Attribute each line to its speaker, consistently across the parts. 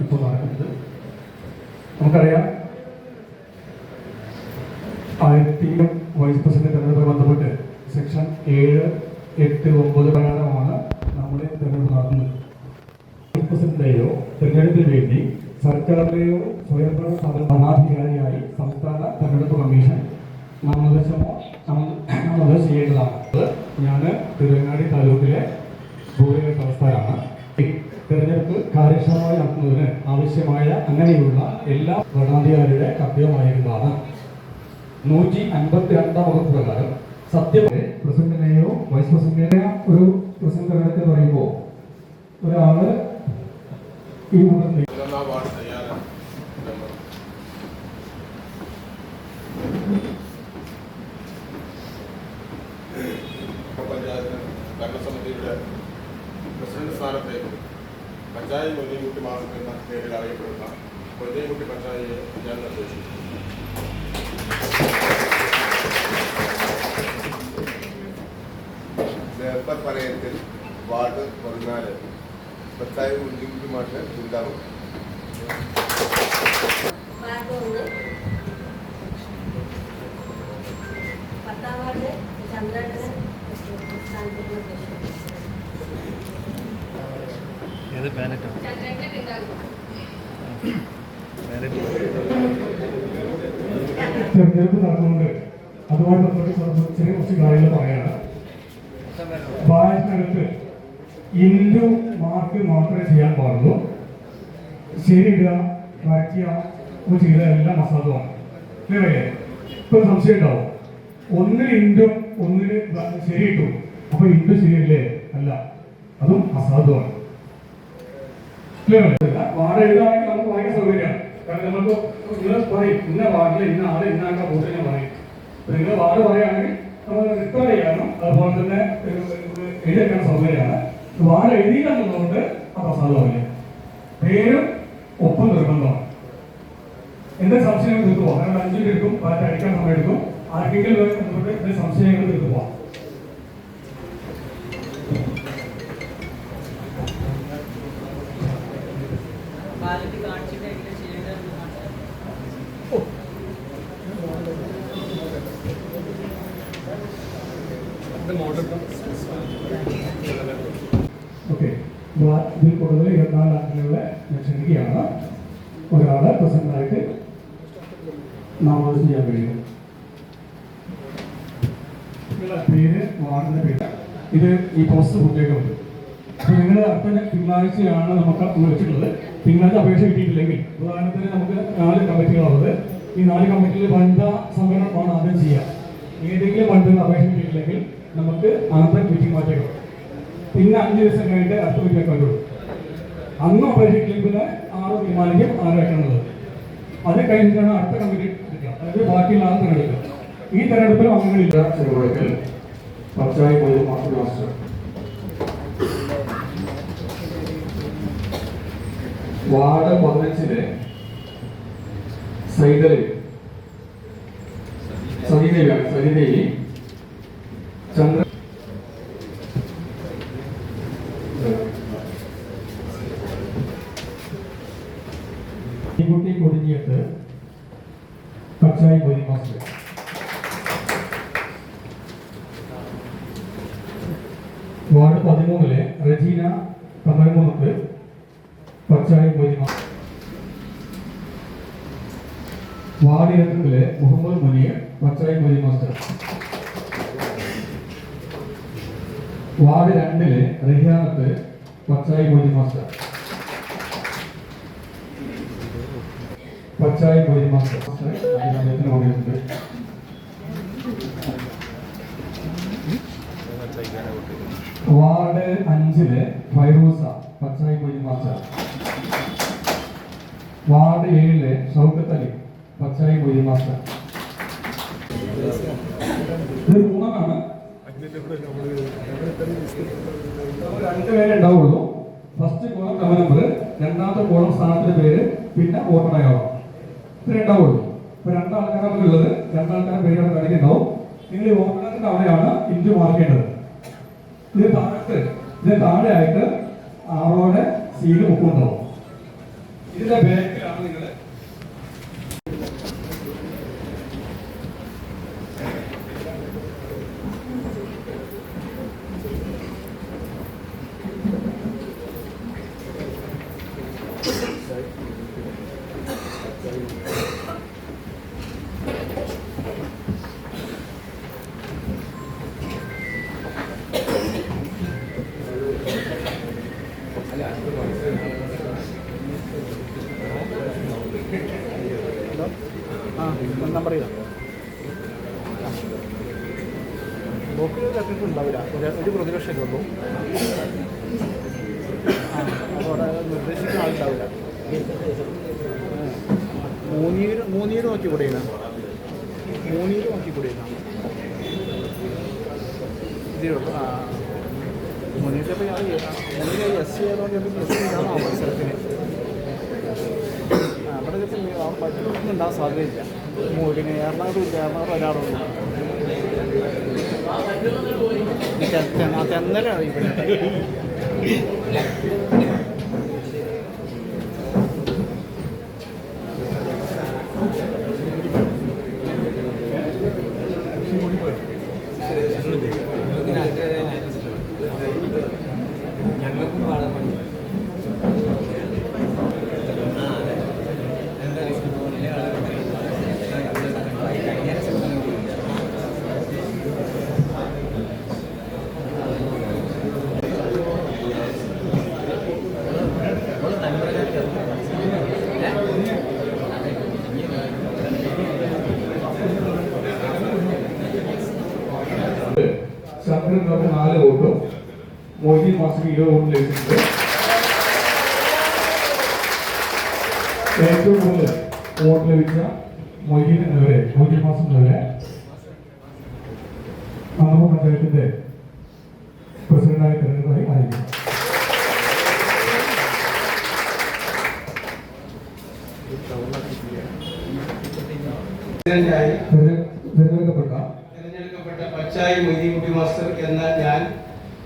Speaker 1: ഇപ്പോൾ നടക്കുന്നത് നമുക്കറിയാം ആയിരത്തി വൈസ് പ്രസിഡന്റ് തെരഞ്ഞെടുപ്പ് ബന്ധപ്പെട്ട് സെക്ഷൻ ഏഴ് എട്ട് ഒമ്പത് പ്രകാരമാണ് നമ്മുടെ തെരഞ്ഞെടുപ്പ് നടത്തുന്നത് വൈസ് പ്രസിഡന്റിനെയോ തെരഞ്ഞെടുപ്പിന് വേണ്ടി സർക്കാരിലെയോ സ്വയംഭരണ സ്ഥാപന ഭരണാധികാരിയായി സംസ്ഥാന തെരഞ്ഞെടുപ്പ് കമ്മീഷൻ നാമനിർദ്ദേശമോ നാമനിർദ്ദേശം ചെയ്യേണ്ടതാണ്. ഞാൻ തിരുവങ്ങാടി നടത്തുന്നതിന് ആവശ്യമായ അങ്ങനെയുള്ള എല്ലാ ഭരണാധികാരിയുടെ കർത്തവ്യമായിരുന്നതാണ് നൂറ്റി അൻപത്തി രണ്ടാം വകുപ്പ് പ്രകാരം സത്യം പ്രസിഡന്റിനെയോ വൈസ് പ്രസിഡന്റിനെയോ ഒരു പ്രസിഡന്റ് പറയുമ്പോൾ ഒരാൾ ഈ മുതൽ
Speaker 2: പതിനൊന്നാം വാർഡ് തയ്യാറാണ് പഞ്ചായത്ത് ഭരണസമിതിയുടെ പ്രസിഡന്റ് സ്ഥാനത്തേക്ക് പഞ്ചായത്ത് മൊയ്തീൻകുട്ടി മാസം എന്ന പേരിൽ അറിയപ്പെടുന്ന മൊയ്തീൻകുട്ടി പഞ്ചായത്തെ ഞാൻ നിർദ്ദേശിച്ചു
Speaker 3: നേർപ്പർ പറയത്തിൽ വാർഡ് പതിനാല്
Speaker 4: ഏത് പാനറ്റാണ്
Speaker 1: തെരഞ്ഞെടുപ്പ് നടന്നുകൊണ്ട് അതുമായി ബന്ധപ്പെട്ട് ചെറിയ കുറച്ച് കാര്യങ്ങൾ പറയാണ് ബാലറ്റിനകത്ത് ഇൻഡു മാർക്ക് മാത്രമേ ചെയ്യാൻ പാടുള്ളൂ. ശരിയിടുക വരയ്ക്കുക ചെയ്ത എല്ലാം അസാധുവാണ് ക്ലിയർ അല്ലേ? സംശയം ഉണ്ടാവും. ഒന്നിൽ ഇൻഡും ശരി ശരിയിട്ടു. അപ്പൊ ഇൻഡു ശരിയല്ലേ? അല്ല. അതും അസാധുവാണ് ക്ലിയർ വാർഡ് എഴുതാണെങ്കിൽ നമുക്ക് ഭയങ്കര സൗകര്യമാണ്. കാരണം നമുക്ക് നിങ്ങൾ പറയും ഇന്ന വാർഡിൽ ഇന്ന ആൾ ഇന്ന ആൾക്കാർ വോട്ട് ഞാൻ പറയും. നിങ്ങൾ വാർഡ് പറയുകയാണെങ്കിൽ നമ്മൾ റിക്കവർ ചെയ്യാനും അതുപോലെ തന്നെ എഴുതിയെടുക്കാൻ സൗകര്യമാണ്. വാർഡ് എഴുതിയിട്ടുണ്ട് അപ്പൊ അസാധുവാവില്ല പേരും ഒപ്പം നിർബന്ധമാണ്. എന്റെ സംശയങ്ങൾ തീർത്തു പോകാം കാരണം അഞ്ചു എടുക്കും പാറ്റ അടിക്കാൻ സമയം എടുക്കും. ആർക്കെങ്കിലും ബന്ധപ്പെട്ട് എന്റെ സംശയങ്ങൾ തീർത്തു പോവാം.
Speaker 5: ബാലറ്റ്
Speaker 1: ഇതിൽ കൂടുതൽ ഇരുപത്തിനാല് അംഗങ്ങളെ ഞാൻ ക്ഷണിക്കുകയാണ് ഒരാളെ പ്രസിഡന്റായിട്ട് നാമനിർദ്ദേശം ചെയ്യാൻ കഴിയും പേര് വാർഡിന്റെ പേര്. ഇത് ഈ പോസ്റ്റ് പൂർത്തിയാക്കുന്നുണ്ട് അപ്പൊ നിങ്ങൾ അടുത്ത തിങ്കളാഴ്ചയാണ് നമുക്ക് വിളിച്ചിട്ടുള്ളത് തിങ്കളാഴ്ച അപേക്ഷ കിട്ടിയിട്ടില്ലെങ്കിൽ ഉദാഹരണത്തിന് നമുക്ക് നാല് കമ്മിറ്റികളുള്ളത് ഈ നാല് കമ്മിറ്റിയിൽ വനിതാ സംവരണമാണ് ആദ്യം ചെയ്യുക. ഏതെങ്കിലും വനിതകൾ അപേക്ഷ കിട്ടിയിട്ടില്ലെങ്കിൽ നമുക്ക് അന്നത്തെ മീറ്റിംഗ് മാറ്റിയേക്കണം പിന്നെ അഞ്ച് ദിവസം കഴിഞ്ഞിട്ട് അടുത്ത മീറ്റിംഗ് കണ്ടുള്ളൂ അന്ന് പിന്നെ ആറ് തീരുമാനിക്കും വെക്കണമെന്നുള്ളത് അത് കഴിഞ്ഞിട്ടാണ് അടുത്ത കമ്മിറ്റി എടുക്കുക. അതായത് ബാക്കിയുള്ള ആറ് തിരഞ്ഞെടുക്കുക. ഈ തെരഞ്ഞെടുപ്പിലും അംഗങ്ങളില്ല. ചെറുപുഴക്കൽ പച്ചായി പോയി മാസ്റ്റർ വാർഡ് പതിനഞ്ചിലെ സൈതൽ. സതിദേവിയാണ് സതിദേവി ചന്ദ്ര കൊടിഞ്ഞിട്ട് പച്ചായി പോയി മാസ്റ്റർ വാർഡ് പതിമൂന്നിലെ റജീന കമലമുഖത്ത് പച്ചായി പോയി മാസ്റ്റർ വാർഡ് ഇരുപത്തിലെ മുഹമ്മദ് മുനീർ പച്ചായി പോയി മാസ്റ്റർ. വാർഡ് രണ്ടിലെ റഹിയാനത്ത് പച്ചായി പോയി മാസ്റ്റർ. പച്ചായി ഓടിയിട്ടുണ്ട് വാർഡ് അഞ്ചിലെ ഫൈറൂസ പച്ചായി മാസ്റ്റർ വാർഡ് ഏഴിലെ ഷൗക്കത്ത് അലി പച്ചായി മാസ്റ്റർ ഇത് മൂന്നാണ് രണ്ടുപേരെ ഉണ്ടാവുള്ളൂ. ഫസ്റ്റ് കോളം ക്രമ നമ്പർ രണ്ടാമത്തെ കോളം സ്ഥാനത്തിന്റെ പേര് പിന്നെ വോട്ടർ അയാളോ ഇത്രേ ഉണ്ടാവുള്ളൂ ഇപ്പൊ രണ്ടാൾക്കാരാണ് ഉള്ളത് രണ്ടാൾക്കാരുടെ പേരുകൾ കാണിക്കുന്നുണ്ടാവും. നിങ്ങൾ വോട്ടറിന്റെ അവിടെയാണ് ഇഞ്ച് മാർക്കേണ്ടത്. ഇത് താഴത്ത് ഇത് താഴെയായിട്ട് ആറോടെ സീൽ മുക്കുണ്ടാവും ഇതിന്റെ ബാക്കിലാണ് നിങ്ങൾ
Speaker 4: ആ നമ്പർ ഉണ്ടാവില്ല. ഒരു പ്രതിപക്ഷമേ ഉള്ളൂ. അവിടെ നിർദ്ദേശിക്കുന്ന ആളുണ്ടാവില്ല. മൂന്നീര് മൂന്നീര് നോക്കി കൂടെയാണ് മൂന്നീര് നോക്കി കൂടെയാണ് ഇതേ ഉള്ളൂ സി ഉണ്ടാവും അവിടെ ചിലപ്പോൾ പറ്റൊന്നും സാധ്യതയില്ല. മൂ- പിന്നെ എറണാകുളം ഇല്ല എറണാകുളം ഒരാളുള്ളൂ തെന്നലാണ് ഇവിടെ
Speaker 1: ശങ്കരൻ പറഞ്ഞ നാല് വോട്ടും മൊയ്തീൻ മാസം ഇരുപത് വോട്ട് ലഭിച്ചിട്ടുണ്ട് ഏറ്റവും കൂടുതൽ വോട്ട് ലഭിച്ച മൊയ്തീൻ എന്നവരെ മൊയ്തീൻ മാസം എന്നവരെ കണ്ണൂർ പഞ്ചായത്തിന്റെ പ്രസിഡന്റായി തെരഞ്ഞെടുപ്പായി അറിയിക്കുന്നു തെരഞ്ഞെടുക്കപ്പെട്ട
Speaker 6: പച്ചായി മൊയ്തീൻകുട്ടി മാസ്റ്റർ എന്ന ഞാൻ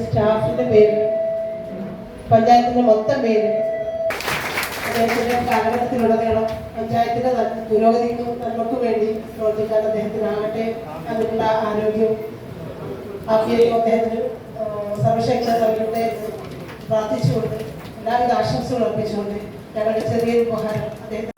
Speaker 7: പഞ്ചായത്ത് പേര് പഞ്ചായത്തിന്റെ മൊത്തം പേര് അദ്ദേഹത്തിന്റെ കാലഘട്ടത്തിലുടനീളം പഞ്ചായത്തിന്റെ നന്മ- പുരോഗതിക്കും നന്മക്കും വേണ്ടി പ്രവർത്തിക്കാൻ അദ്ദേഹത്തിനാകട്ടെ. അതിനുള്ള ആരോഗ്യവും ആഫിയയും അദ്ദേഹത്തിന് സർവശക്തി നൽകട്ടെ പ്രാർത്ഥിച്ചുകൊണ്ട് എല്ലാവിധ ആശംസകളും അർപ്പിച്ചുകൊണ്ട് ഞങ്ങളുടെ ചെറിയൊരു ഉപഹാരം അദ്ദേഹത്തിന്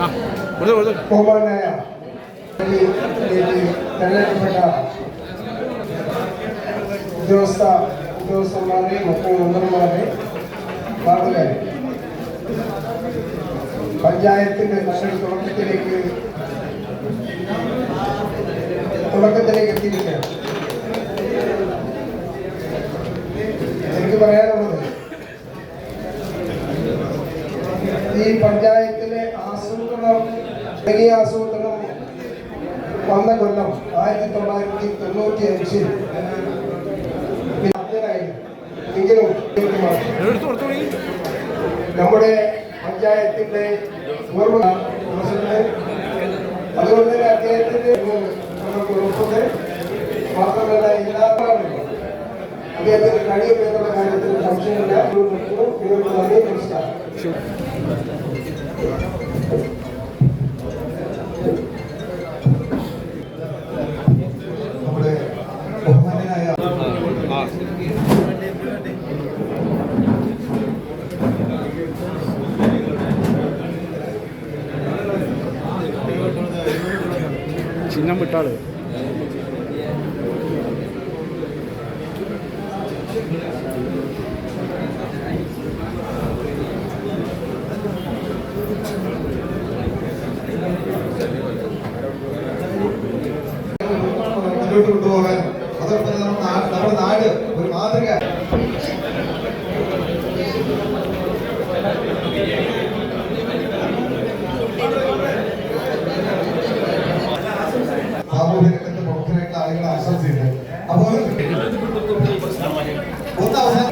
Speaker 4: ആ കൊടുത്തു കൊടുത്തു
Speaker 8: ബഹുമാനായ തെരഞ്ഞെടുക്കപ്പെട്ട ഉദ്യോഗസ്ഥ ഉദ്യോഗസ്ഥന്മാരെ മറ്റു മെമ്പർമാരെ നാട്ടുകാരെ പഞ്ചായത്തിന്റെ നല്ലൊരു തുടക്കത്തിലേക്ക് തുടക്കത്തിലേക്ക് എത്തിയിരിക്കുകയാണ്. എനിക്ക് പറയാനുള്ളത് ഈ പഞ്ചായത്തിലെ ആസൂത്രണം വലിയ ആസൂത്രണം വന്ന കൊല്ലം ആയിരത്തി തൊള്ളായിരത്തി തൊണ്ണൂറ്റി അഞ്ചിൽ എങ്കിലും നമ്മുടെ പഞ്ചായത്തിന്റെ പൂർവ അതുകൊണ്ട് തന്നെ അദ്ദേഹത്തിന്റെ നമുക്ക് ഉറപ്പുണ്ട്. മാത്രമല്ല എല്ലാവരും അദ്ദേഹത്തിന് കഴിയും എന്നുള്ള കാര്യത്തിൽ സംശയമില്ല. നന്ദി നമസ്കാരം നമ്മുടെ ബഹുമാനായ
Speaker 4: ചിഹ്നം വിട്ടാൾ.
Speaker 8: മുന്നോട്ട് കൊണ്ടുപോകാൻ അതോടൊപ്പം നമ്മുടെ നാട് ഒരു മാതൃക. സാമൂഹ്യ രംഗത്ത് പ്രമുഖരായിട്ടുള്ള ആളുകളെ ആശംസിക്കുന്നത് അപ്പോൾ ഒന്ന് അവസാനം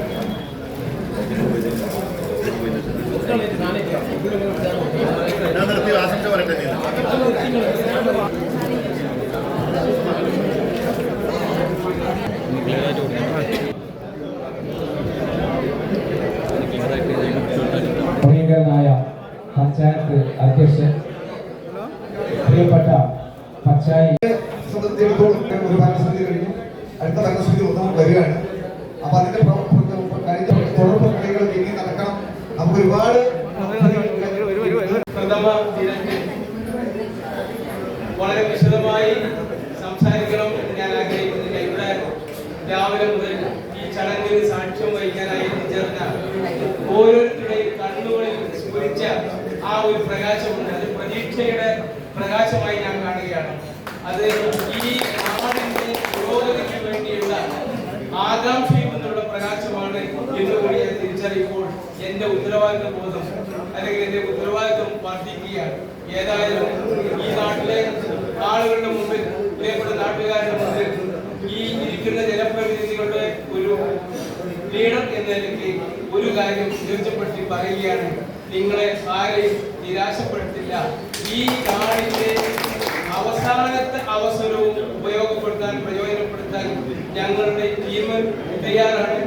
Speaker 3: ഞാൻ നിർത്തി ആശംസ പറയട്ടെ നീ.
Speaker 9: പ്രിയങ്കരനായ പഞ്ചായത്ത് അധ്യക്ഷൻ പ്രിയപ്പെട്ട പഞ്ചായത്ത്
Speaker 8: സംബന്ധിച്ചിടത്തോളം ഒരു ഭരണസമിതി കഴിഞ്ഞു. അടുത്ത ഭരണസമിതി ഒന്നും വരികയാണ്. അപ്പൊ അതിന്റെ കഴിഞ്ഞ തുടർ പ്രക്രിയകൾ നീങ്ങി നടക്കണം. നമുക്ക് ഒരുപാട്
Speaker 6: വളരെ വിശദമായി സംസാരിക്കണം എന്ന് ഞാൻ ആഗ്രഹിക്കുന്നില്ല. ഇവിടെ രാവിലെ മുതൽ ഈ ചടങ്ങിന് സാക്ഷ്യം വഹിക്കാനായി എത്തിച്ചേർന്ന ഓരോരുത്തരുടെയും കണ്ണുകളിൽ സ്ഫുരിച്ച ആ ഒരു പ്രകാശമുണ്ട്. അത് പ്രതീക്ഷയുടെ പ്രകാശമായി ഞാൻ കാണുകയാണ്. അത് ഈ നാടിന്റെ പുരോഗതിക്ക് വേണ്ടിയുള്ള നിന്നുള്ള പ്രകാശമാണ് എന്ന് കൂടി ഞാൻ തിരിച്ചറിയുമ്പോൾ എന്റെ ഉത്തരവാദിത്വ ബോധം അല്ലെങ്കിൽ എന്റെ ഉത്തരവാദിത്വം വർദ്ധിക്കുകയാണ്. ഏതായാലും ഈ നാട്ടിലെ ആളുകളുടെ മുമ്പിൽ ഇതേപോലെ നാട്ടുകാരുടെ മുമ്പിൽ ഈ ഇരിക്കുന്ന ജനപ്രതിനിധികളുടെ ഒരു ലീഡർ എന്ന നിലയ്ക്ക് ഒരു കാര്യം തീർച്ചപ്പെടുത്തി പറയുകയാണ്. നിങ്ങളെ ആരെയും നിരാശപ്പെടുത്തില്ല. ഈ നാടിന്റെ അവസാനത്തെ അവസരവും ഉപയോഗപ്പെടുത്താൻ പ്രയോജനപ്പെടുത്താൻ ഞങ്ങളുടെ ടീം തയ്യാറാണ്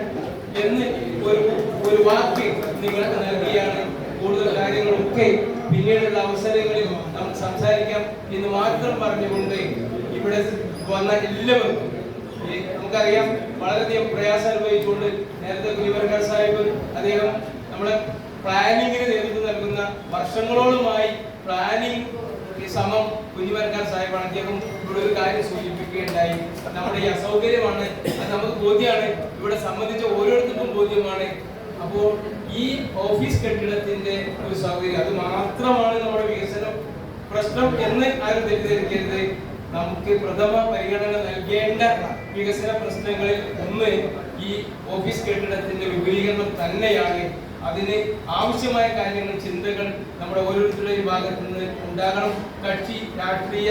Speaker 6: എന്ന് ഒരു ഒരു വാക്ക് നിങ്ങൾക്ക് നൽകിയാണ് കൂടുതൽ കാര്യങ്ങളൊക്കെ പിന്നീടുള്ള അവസരങ്ങളിൽ നമുക്ക് സംസാരിക്കാം എന്ന് മാത്രം പറഞ്ഞുകൊണ്ട് ഇവിടെ വന്ന എല്ലാവർക്കും നമുക്കറിയാം വളരെയധികം പ്രയാസം അനുഭവിച്ചുകൊണ്ട് നേരത്തെ ഗുരുവർഗ സാഹിബ് അദ്ദേഹം നമ്മളെ പ്ലാനിങ്ങിന് നേതൃത്വം നൽകുന്ന വർഷങ്ങളോളമായി പ്ലാനിങ് സമം കുഞ്ഞുവരക്കാർ സാഹിബാണ്. അദ്ദേഹം ഇവിടെ ഒരു കാര്യം സൂചിപ്പിക്കുകയുണ്ടായി നമ്മുടെ ഈ അസൗകര്യമാണ്. അത് നമുക്ക് ബോധ്യമാണ്. ഇവിടെ സംബന്ധിച്ച ഓരോരുത്തർക്കും ബോധ്യമാണ്. അപ്പോൾ ഈ ഓഫീസ് കെട്ടിടത്തിന്റെ ഒരു സൗകര്യം അത് മാത്രമാണ് നമ്മുടെ വികസനം പ്രശ്നം എന്ന് ആരും തെറ്റിദ്ധരിക്കരുത്. നമുക്ക് പ്രഥമ പരിഗണന നൽകേണ്ട വികസന പ്രശ്നങ്ങളിൽ ഒന്ന് ഈ ഓഫീസ് കെട്ടിടത്തിന്റെ വിപുലീകരണം തന്നെയാണ്. അതിന് ആവശ്യമായ കാര്യങ്ങൾ ചിന്തകൾ നമ്മുടെ ഓരോരുത്തരുടെയും ഭാഗത്ത് നിന്ന് ഉണ്ടാകണം. കക്ഷി രാഷ്ട്രീയ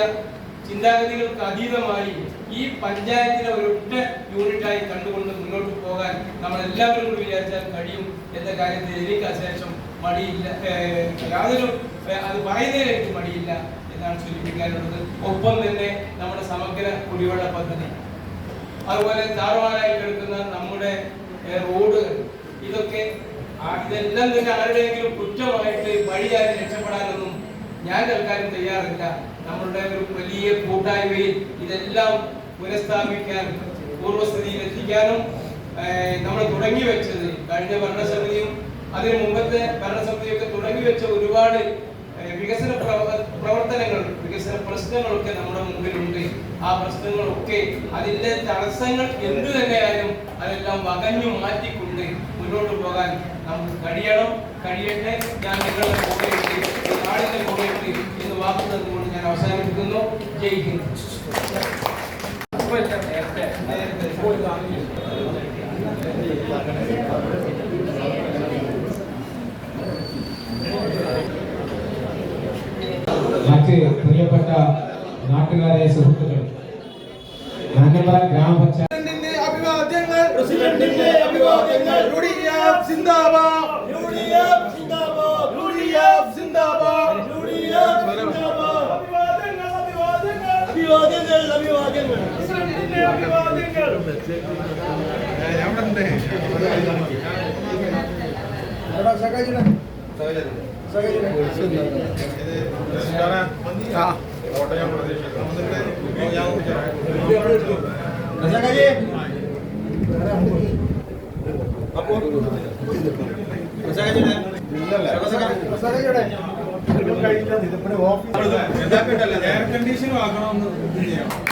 Speaker 6: ചിന്താഗതികൾക്ക് അതീതമായി ഈ പഞ്ചായത്തിനെ ഒരൊറ്റ യൂണിറ്റായി കണ്ടുകൊണ്ട് മുന്നോട്ട് പോകാൻ നമ്മൾ എല്ലാവരും കൂടി വിചാരിച്ചാൽ കഴിയും എന്ന കാര്യത്തിൽ എനിക്ക് അശേഷം മടിയില്ല. യാതൊരു അത് പറയുന്നതിലേക്ക് മടിയില്ല എന്നാണ് സൂചിപ്പിക്കാനുള്ളത്. ഒപ്പം തന്നെ നമ്മുടെ സമഗ്ര കുടിവെള്ള പദ്ധതി. അതുപോലെ താറുമാറായി കിടക്കുന്ന നമ്മുടെ റോഡ് ഇതൊക്കെ ഇതെല്ലാം തന്നെ ആരുടെയെങ്കിലും കുറ്റമായിട്ട് വഴിയായി രക്ഷപ്പെടാനൊന്നും ഞാൻ കേൾക്കാനും തയ്യാറില്ല. നമ്മളുടെ ഒരു വലിയ കൂട്ടായ്മയിൽ ഇതെല്ലാം പുനഃസ്ഥാപിക്കാൻ പൂർവസ്ഥിതിയിൽ എത്തിക്കാനും നമ്മൾ തുടങ്ങി വെച്ചത് കഴിഞ്ഞ ഭരണസമിതിയും അതിനു മുമ്പത്തെ ഭരണസമിതിയൊക്കെ തുടങ്ങി വെച്ച ഒരുപാട് വികസന പ്രവ- പ്രവർത്തനങ്ങൾ വികസന പ്രശ്നങ്ങളൊക്കെ നമ്മുടെ മുമ്പിലുണ്ട്. ആ പ്രശ്നങ്ങളൊക്കെ അതിന്റെ തടസ്സങ്ങൾ എന്തു തന്നെയായാലും അതെല്ലാം വകഞ്ഞു മാറ്റിക്കൊണ്ട് മുന്നോട്ട് പോകാൻ നമുക്ക് കഴിയണം. കഴിയട്ടെ. ഞാൻ നിങ്ങളുടെ കൂടെയുണ്ട്. നാടിന്റെ കൂടെയുണ്ട്. വാക്ക് തന്നുകൊണ്ട് ഞാൻ അവസാനിപ്പിക്കുന്നു. ജയ് ഹിന്ദ് നേരത്തെ നേരത്തെ.
Speaker 9: മറ്റ് പ്രിയപ്പെട്ട നാട്ടുകാരെ സുഹൃത്തുക്കൾ മാനമ്പറ ഗ്രാമപഞ്ചായത്ത്
Speaker 3: അഭിവാദ്യങ്ങൾ പ്രസിഡന്റിന്റെ അഭിവാദ്യങ്ങൾ യുഡിഎഫ്
Speaker 2: കോട്ടയം എയർ കണ്ടീഷനും ആക്കണമെന്ന്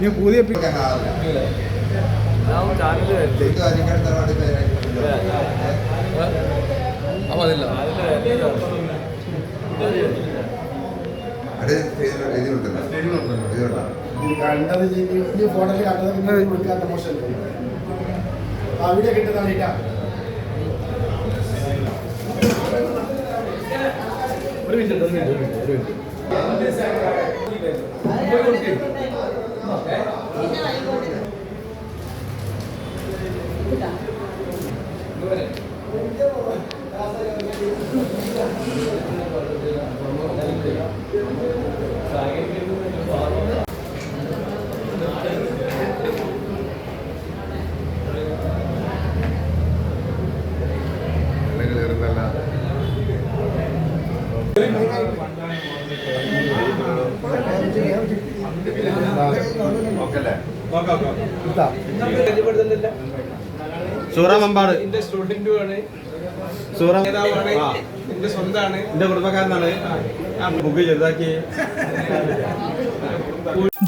Speaker 4: നീ പുതിയ
Speaker 8: കണ്ടത് ഈ ഫോട്ടോയിൽ കണ്ടത് കൊടുക്കാത്ത മോശം. അവിടെ বই
Speaker 6: করতে
Speaker 3: സൂറാമമ്പാട്.
Speaker 6: എന്റെ സ്റ്റുഡന്റുമാണ്.
Speaker 3: സൂറം
Speaker 6: നേതാവാണ്. എന്റെ സ്വന്തമാണ്.
Speaker 3: എന്റെ കുടുംബക്കാരനാണ്. ബുക്ക് ചെറുതാക്കി.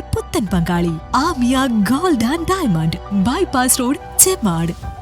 Speaker 10: പുത്തൻ പങ്കാളി Amiya gold and diamond. Bypass road Chemmad.